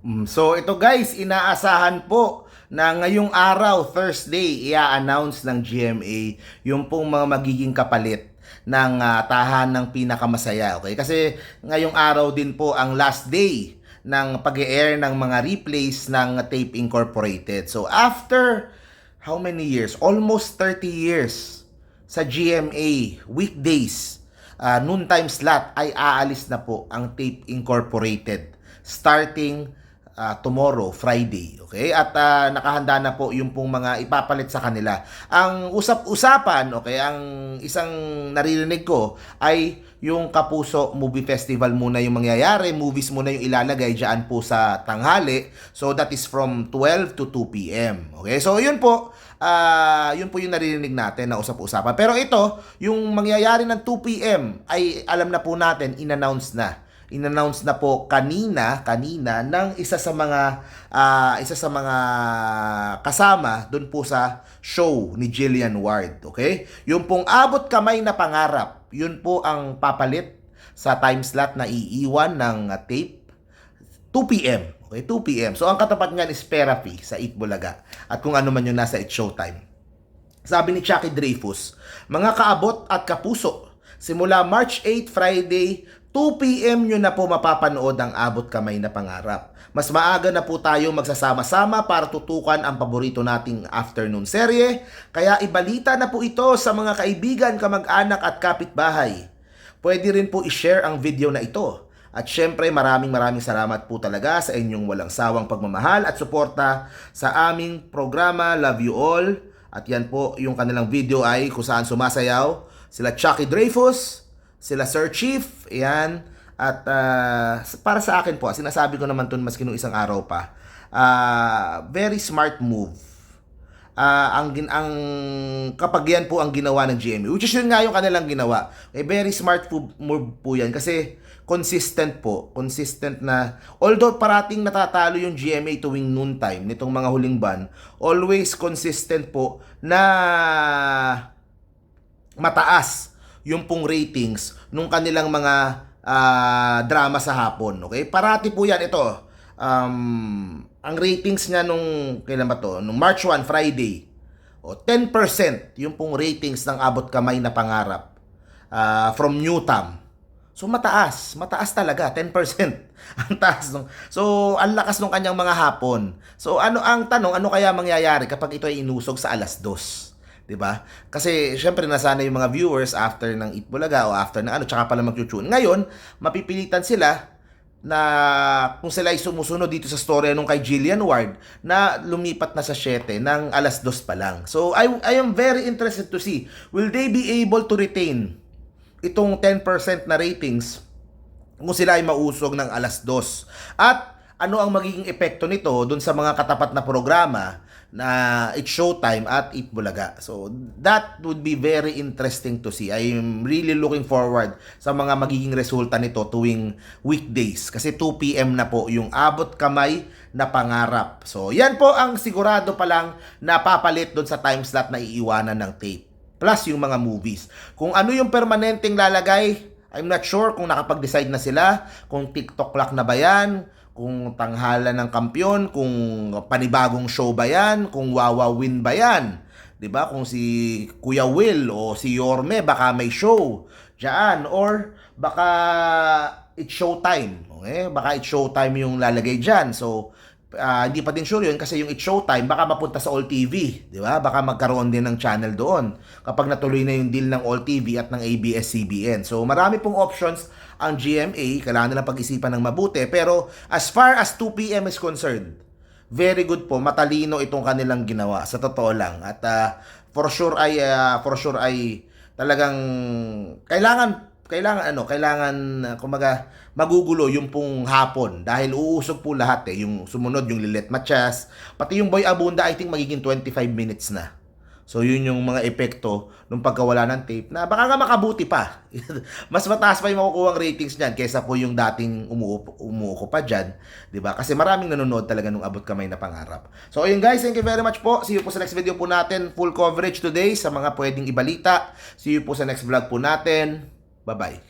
Mm, So ito guys, inaasahan po na ngayong araw, Thursday, i-announce ng GMA yung pong mga magiging kapalit ng ah, tahan ng pinakamasaya. Okay? Kasi ngayong araw din po ang last day ng pag-air ng mga replays ng Tape Incorporated. So after how many years? Almost 30 years sa GMA, weekdays, uh, noontime slot ay aalis na po ang Tape Incorporated starting uh, tomorrow, Friday. Okay? At uh, nakahanda na po yung pong mga ipapalit sa kanila. Ang usap-usapan, okay, ang isang naririnig ko ay yung Kapuso Movie Festival muna yung mangyayari. Movies muna yung ilalagay dyan po sa tanghali. So that is from 12 to 2 p.m. Okay? So yun po, ah yun po yung naririnig natin na usap-usapan. Pero ito, yung mangyayari ng 2 p.m. ay alam na po natin, in-announce na in-announce na po kanina, kanina ng isa sa mga ah, isa sa mga kasama doon po sa show ni Jillian Ward, okay? Yung pong abot kamay na pangarap, yun po ang papalit sa time slot na iiwan ng tape 2 p.m. Okay, 2 p.m. So ang katapat niyan is Therapy sa 8 Bulaga at kung ano man yung nasa 8 Showtime. Sabi ni Chucky Dreyfus, mga kaabot at kapuso, simula March 8 Friday, 2 p.m. nyo na po mapapanood ang abot kamay na pangarap. Mas maaga na po tayo magsasama-sama para tutukan ang paborito nating afternoon serye, kaya ibalita na po ito sa mga kaibigan, kamag-anak at kapitbahay. Pwede rin po i-share ang video na ito. At syempre maraming maraming salamat po talaga sa inyong walang sawang pagmamahal at suporta sa aming programa Love You All. At yan po yung kanilang video ay kung saan sumasayaw sila Chucky Dreyfus, sila Sir Chief, yan. At ah, para sa akin po, sinasabi ko naman to maski nung isang araw pa, ah, very smart move ah ang ang kapag yan po ang ginawa ng GMA which is yun nga yung kanilang ginawa eh very smart po, move po yan kasi consistent po consistent na although parating natatalo yung GMA tuwing noontime nitong mga huling ban always consistent po na mataas yung pong ratings nung kanilang mga ah, drama sa hapon. Okay? Parati po yan. Ito, um, ang ratings niya nung, kailan ba to? Nung March 1, Friday. O, 10% yung pong ratings ng abot kamay na pangarap ah, from Newtam. So mataas, mataas talaga, 10%. ang taas nung. So ang lakas nung kanyang mga hapon. So ano ang tanong, ano kaya mangyayari kapag ito ay inusog sa alas 2? 'Di ba? Kasi syempre nasana yung mga viewers after ng Itbulaga o after ng ano, tsaka pala mag-tune. Ngayon, mapipilitan sila na kung sila ay sumusunod dito sa storya nung kay Jillian Ward na lumipat na sa 7 ng alas 2 pa lang. So I I am very interested to see will they be able to retain itong 10% na ratings kung sila ay mausog ng alas 2. At ano ang magiging epekto nito dun sa mga katapat na programa na It's Showtime at It Bulaga. So that would be very interesting to see. I am really looking forward sa mga magiging resulta nito tuwing weekdays. Kasi 2 p.m. na po yung abot kamay na pangarap. So yan po ang sigurado pa lang napapalit dun sa time slot na iiwanan ng tape plus yung mga movies. Kung ano yung permanenteng lalagay, I'm not sure kung nakapag-decide na sila, kung TikTok clock na ba yan, kung tanghala ng kampyon, kung panibagong show ba yan, kung Wawa Win ba yan. 'Di ba? Kung si Kuya Will o si Yorme baka may show diyan or baka it's showtime. Okay? Baka it's showtime yung lalagay diyan. So ah, hindi pa din sure yun kasi yung It's Showtime baka mapunta sa All TV, di ba? Baka magkaroon din ng channel doon kapag natuloy na yung deal ng All TV at ng ABS-CBN. So marami pong options ang GMA, kailangan nila pag-isipan ng mabuti. Pero as far as 2 p.m. is concerned, very good po, matalino itong kanilang ginawa sa totoo lang. At ah, for sure ay ah, for sure ay talagang kailangan kailangan ano, kailangan uh, kumaga magugulo yung pong hapon dahil uusog po lahat eh, yung sumunod yung Lilet Matias, pati yung Boy Abunda I think magiging 25 minutes na. So yun yung mga epekto nung pagkawala ng tape na baka nga makabuti pa. Mas mataas pa yung makukuha ratings niyan kaysa po yung dating umuupo, umuuko pa dyan. 'di ba Kasi maraming nanonood talaga nung abot kamay na pangarap. So ayun guys, thank you very much po. See you po sa next video po natin. Full coverage today sa mga pwedeng ibalita. See you po sa next vlog po natin. Bye-bye.